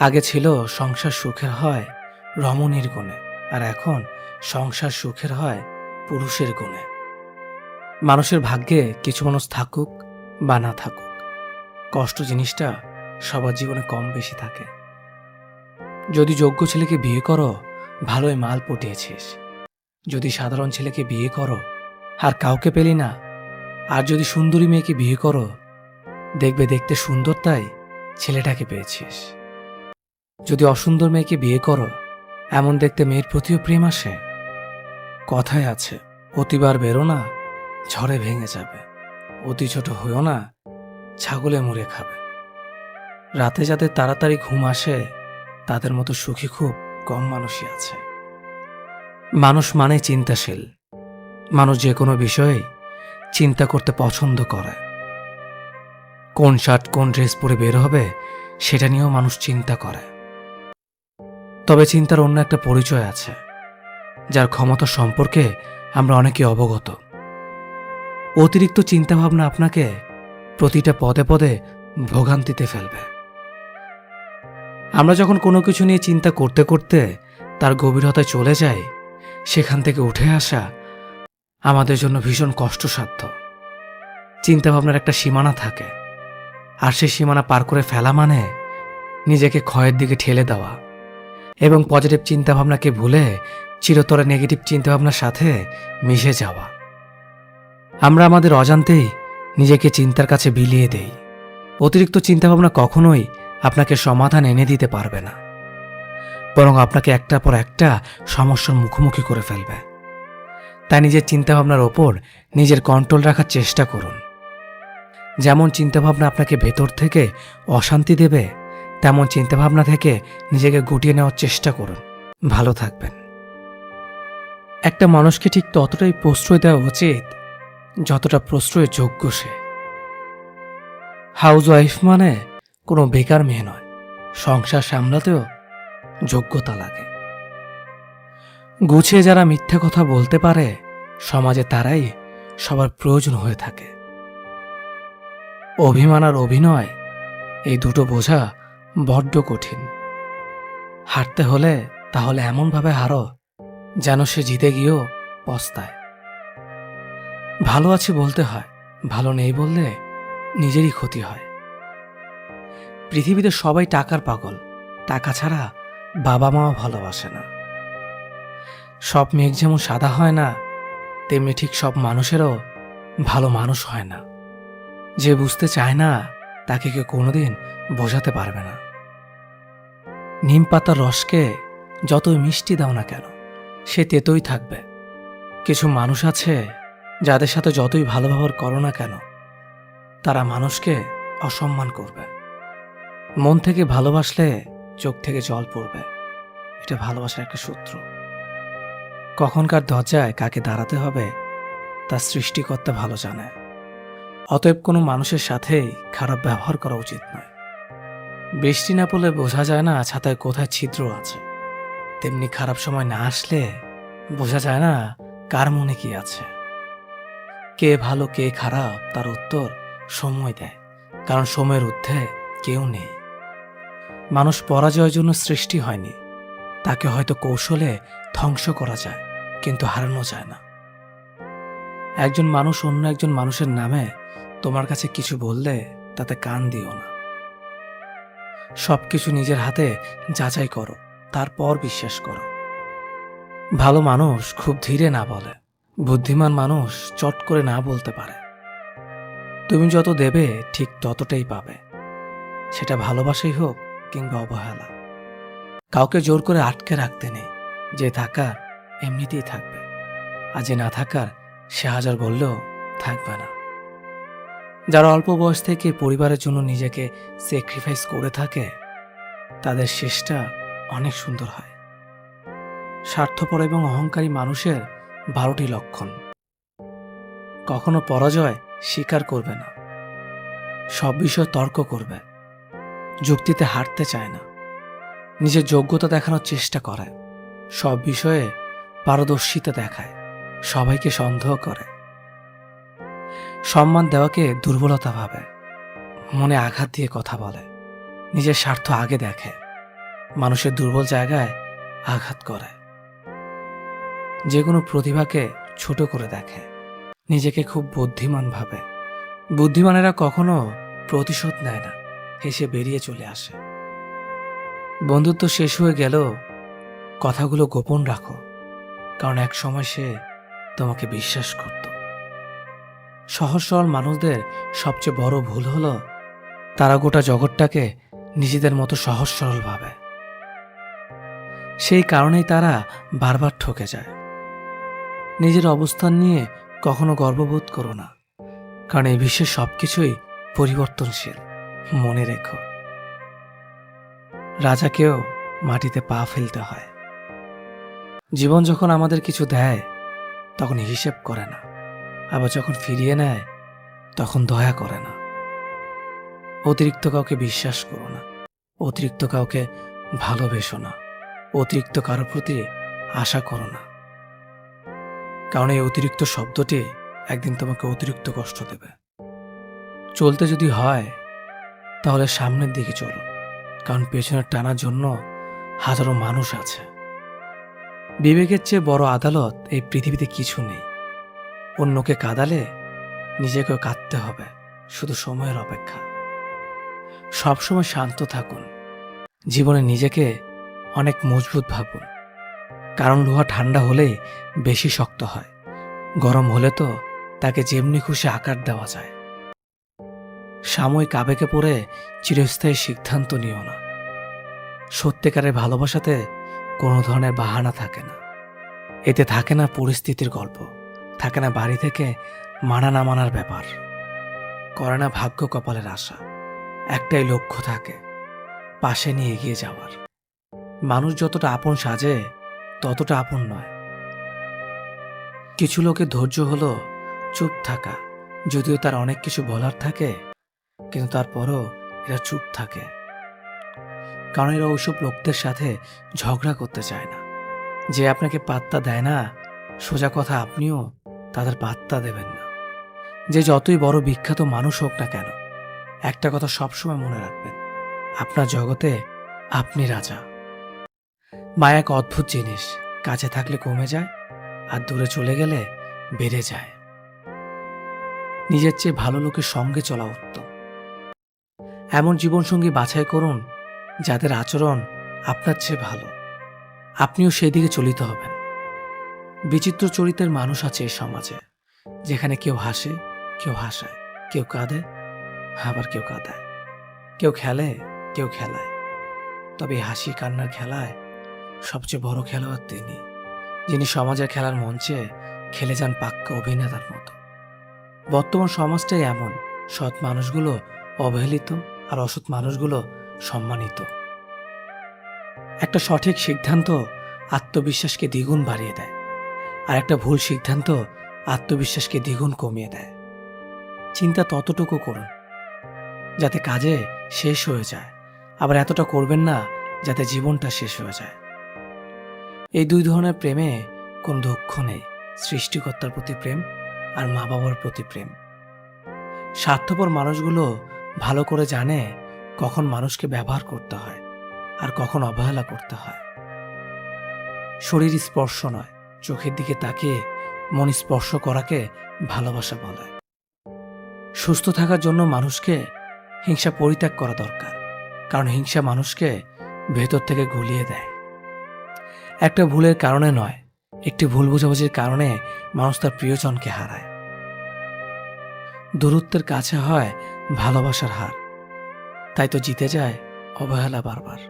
আগে ছিল সংসার সুখের হয় রমণীর গুণে, আর এখন সংসার সুখের হয় পুরুষের গুণে। মানুষের ভাগ্যে কিছু মানুষ থাকুক বা না থাকুক, কষ্ট জিনিসটা সবার জীবনে কম বেশি থাকে। যদি যোগ্য ছেলেকে বিয়ে করো, ভালোই মাল পটিয়েছিস। যদি সাধারণ ছেলেকে বিয়ে করো, আর কাউকে পেলি না, আর যদি সুন্দরী মেয়েকে বিয়ে করো, দেখবে দেখতে সুন্দর তাই ছেলেটাকে পেয়েছিস। যদি অসুন্দর মেয়েকে বিয়ে করো, এমন দেখতে মেয়ের প্রতিও প্রেম আসে। কথায় আছে, অতিবার বেরো না, ঝড়ে ভেঙে যাবে। অতি ছোট হইও না, ছাগলে মুড়ে খাবে। রাতে যাদের তাড়াতাড়ি ঘুম আসে, তাদের মতো সুখী খুব কম মানুষই আছে। মানুষ মানে চিন্তাশীল। মানুষ যে কোনো বিষয়ে চিন্তা করতে পছন্দ করে। কোন শার্ট কোন ড্রেস পরে বের হবে, সেটা নিয়েও মানুষ চিন্তা করে। তবে চিন্তার অন্য একটা পরিচয় আছে, যার ক্ষমতা সম্পর্কে আমরা অনেকে অবগত। অতিরিক্ত চিন্তাভাবনা আপনাকে প্রতিটা পদে পদে ভোগান্তিতে ফেলবে। আমরা যখন কোনো কিছু নিয়ে চিন্তা করতে করতে তার গভীরতায় চলে যাই, সেখান থেকে উঠে আসা আমাদের জন্য ভীষণ কষ্টসাধ্য। চিন্তাভাবনার একটা সীমানা থাকে, আর সেই সীমানা পার করে ফেলা মানে নিজেকে ক্ষয়ের দিকে ঠেলে দেওয়া। এবং পজিটিভ চিন্তাভাবনাকে ভুলে চিরতরে নেগেটিভ চিন্তাভাবনার সাথে মিশে যাওয়া। আমরা আমাদের অজান্তেই নিজেকে চিন্তার কাছে বিলিয়ে দেই। অতিরিক্ত চিন্তাভাবনা কখনোই আপনাকে সমাধান এনে দিতে পারবে না। বরং আপনাকে একটা পর একটা সমস্যার মুখোমুখি করে ফেলবে। তাই নিজের চিন্তাভাবনার ওপর নিজের কন্ট্রোল রাখার চেষ্টা করুন। যেমন চিন্তাভাবনা আপনাকে ভেতর থেকে অশান্তি দেবে তেমন চিন্তাভাবনা থেকে নিজেকে গুটিয়ে নেওয়ার চেষ্টা করুন। ভালো থাকবেন। একটা মানুষকে ঠিক ততটাই প্রশ্রয় দেওয়া উচিত যতটা প্রশ্রয়ের যোগ্য সে। হাউস ওয়াইফ মানে কোনো বেকার মেয়ে নয়, সংসার সামলাতেও যোগ্যতা লাগে। গুছিয়ে যারা মিথ্যা কথা বলতে পারে, সমাজে তারাই সবার প্রয়োজন হয়ে থাকে। অভিমান আর অভিনয়, এই দুটো বোঝা বড্ড কঠিন। হারতে হলে তাহলে এমনভাবে হারো যেন সে জিতে গিয়েও পস্তায়। ভালো আছি বলতে হয়, ভালো নেই বললে নিজেরই ক্ষতি হয়। পৃথিবীতে সবাই টাকার পাগল, টাকা ছাড়া বাবা মাও ভালোবাসে না। সব মেঘ যেমন সাদা হয় না, তেমনি ঠিক সব মানুষেরও ভালো মানুষ হয় না। যে বুঝতে চায় না, তাকে কেউ কোনোদিন বোঝাতে পারবে না। নিম পাতার রসকে যতই মিষ্টি দাও না কেন, সে তেতোই থাকবে। কিছু মানুষ আছে যাদের সাথে যতই ভালো ব্যবহার করো না কেন, তারা মানুষকে অসম্মান করবে। মন থেকে ভালোবাসলে চোখ থেকে জল পড়বে। এটা ভালোবাসার একটা সূত্র। কখনকার দরজায় কাকে দাঁড়াতে হবে, তা সৃষ্টিকর্তা ভালো জানে। অতএব কোনো মানুষের সাথেই খারাপ ব্যবহার করা উচিত নয়। বৃষ্টি না পড়লে বোঝা যায় না ছাতায় কোথায় ছিদ্র আছে। তেমনি খারাপ সময় না আসলে বোঝা যায় না কার মনে কি আছে। কে ভালো, কে খারাপ, তার উত্তর সময় দেয়, কারণ সময়ের ঊর্ধ্বে কেউ নেই। মানুষ পরাজয়ের জন্য সৃষ্টি হয়নি। তাকে হয়তো কৌশলে ধ্বংস করা যায়, কিন্তু হারানো যায় না। একজন মানুষ অন্য একজন মানুষের নামে তোমার কাছে কিছু বললে তাতে কান দিও না। সবকিছু নিজের হাতে যাচাই করো, তারপর বিশ্বাস করো। ভালো মানুষ খুব ধীরে না বলে, বুদ্ধিমান মানুষ চট করে না বলতে পারে। তুমি যত দেবে, ঠিক ততটাই পাবে। সেটা ভালোবাসাই হোক কিংবা অবহেলা। কাউকে জোর করে আটকে রাখতে নেই, যে থাকার এমনিতেই থাকবে। আর যে না থাকার, সে হাজার বললেও থাকবে না। যারা অল্প বয়স থেকে পরিবারের জন্য নিজেকে স্যাক্রিফাইস করে থাকে, তাদের শেষটা অনেক সুন্দর হয়। স্বার্থপর এবং অহংকারী মানুষের বারোটি লক্ষণ। কখনো পরাজয় স্বীকার করবে না। সব বিষয় তর্ক করবে। যুক্তিতে হারতে চায় না। নিজের যোগ্যতা দেখানোর চেষ্টা করে। সব বিষয়ে পারদর্শিতা দেখায়। সবাইকে সন্দেহ করে। সম্মান দেওয়াকে দুর্বলতা ভাবে। মনে আঘাত দিয়ে কথা বলে। নিজের স্বার্থ আগে দেখে। মানুষের দুর্বল জায়গায় আঘাত করে। যে কোনো প্রতিভাকে ছোট করে দেখে। নিজেকে খুব বুদ্ধিমান ভাবে। বুদ্ধিমানেরা কখনো প্রতিশোধ নেয় না। হেসে বেরিয়ে চলে আসে। বন্ধুত্ব শেষ হয়ে গেল কথাগুলো গোপন রাখো। কারণ এক সময় সে তোমাকে বিশ্বাস করত। সহজ সরল মানুষদের সবচেয়ে বড় ভুল হলো, তারা গোটা জগৎটাকে নিজেদের মতো সহজ সরল ভাবে। সেই কারণেই তারা বারবার ঠকে যায়। নিজের অবস্থান নিয়ে কখনো গর্ববোধ করো না, কারণ এই বিশ্বের সবকিছুই পরিবর্তনশীল, মনে রেখো। রাজাকেও মাটিতে পা ফেলতে হয়। জীবন যখন আমাদের কিছু দেয়, তখন হিসেব করে না। আবার যখন ফিরিয়ে নেয়, তখন দয়া করে না। অতিরিক্ত কাউকে বিশ্বাস করো না। অতিরিক্ত কাউকে ভালোবেসো না। অতিরিক্ত কারোর প্রতি আশা করো না। কারণ এই অতিরিক্ত শব্দটি একদিন তোমাকে অতিরিক্ত কষ্ট দেবে। চলতে যদি হয়, তাহলে সামনের দিকে চলো। কারণ পেছনে টানার জন্য হাজারো মানুষ আছে। বিবেকের চেয়ে বড় আদালত এই পৃথিবীতে কিছু নেই। অন্যকে কাঁদালে নিজেকেও কাঁদতে হবে, শুধু সময়ের অপেক্ষা। সবসময় শান্ত থাকুন। জীবনে নিজেকে অনেক মজবুত ভাবুন। কারণ লোহা ঠান্ডা হলে বেশি শক্ত হয়, গরম হলে তো তাকে যেমনি খুশি আকার দেওয়া যায়। সাময়িক আবেগে পড়ে চিরস্থায়ী সিদ্ধান্ত নিও না। সত্যিকারের ভালোবাসাতে কোনো ধরনের বাহানা থাকে না। এতে থাকে না পরিস্থিতির গল্প। থাকে না বাড়ি থেকে, মানা না মানার ব্যাপার। করে না ভাগ্য কপালের আশা। একটাই লক্ষ্য থাকে, পাশে নিয়ে এগিয়ে যাওয়ার। মানুষ যতটা আপন সাজে, ততটা আপন নয়। কিছু লোকের ধৈর্য হলো চুপ থাকা। যদিও তার অনেক কিছু বলার থাকে, কিন্তু তারপরও এরা চুপ থাকে। কারণ এরা ওইসব লোকদের সাথে ঝগড়া করতে চায় না। যে আপনাকে পাত্তা দেয় না, সোজা কথা আপনিও তাদের পাত্তা দেবেন না। যে যতই বড় বিখ্যাত মানুষ হোক না কেন, একটা কথা সবসময় মনে রাখবেন, আপনার জগতে আপনি রাজা। মায়া এক অদ্ভুত জিনিস, কাছে থাকলে কমে যায় আর দূরে চলে গেলে বেড়ে যায়। নিজের চেয়ে ভালো লোকের সঙ্গে চলা উত্তম। এমন জীবনসঙ্গী বাছাই করুন, যাদের আচরণ আপনার চেয়ে ভালো। আপনিও সেই দিকে চলিত হবেন। বিচিত্র চরিত্রের মানুষ আছে এই সমাজে, যেখানে কেউ হাসে, কেউ হাসায়, কেউ কাঁদে, আবার কেউ কাঁদায়। কেউ খেলে, কেউ খেলায়। তবে হাসি কান্নার খেলায় সবচেয়ে বড় খেলোয়াড় তিনি, যিনি সমাজের খেলার মঞ্চে খেলে যান পাক্কা অভিনেতার মতো। বর্তমান সমাজটাই এমন, সৎ মানুষগুলো অবহেলিত আর অসৎ মানুষগুলো সম্মানিত। একটা সঠিক সিদ্ধান্ত আত্মবিশ্বাসকে দ্বিগুণ বাড়িয়ে দেয়। আর একটা ভুল সিদ্ধান্ত আত্মবিশ্বাসকে দ্বিগুণ কমিয়ে দেয়। চিন্তা ততটুকু করুন, যাতে কাজে শেষ হয়ে যায়। আবার এতটা করবেন না, যাতে জীবনটা শেষ হয়ে যায়। এই দুই ধরনের প্রেমে কোন দুঃখ নেই। সৃষ্টিকর্তার প্রতি প্রেম আর মা বাবার প্রতি প্রেম। স্বার্থপর মানুষগুলো ভালো করে জানে কখন মানুষকে ব্যবহার করতে হয় আর কখন অবহেলা করতে হয়। শরীর স্পর্শ নয়। চোখের দিকে তাকিয়ে মন স্পর্শ করাকে ভালোবাসা বলে। সুস্থ থাকার জন্য মানুষকে হিংসা পরিত্যাগ করা দরকার, কারণ হিংসা মানুষকে ভেতর থেকে গুলিয়ে দেয়। একটা ভুলের কারণে নয়, একটি ভুল বোঝাবুঝির কারণে মানুষ তার প্রিয়জনকে হারায়। দূরত্বের কাছে হয় ভালোবাসার হার, তাই তো জিতে যায় অবহেলা বারবার।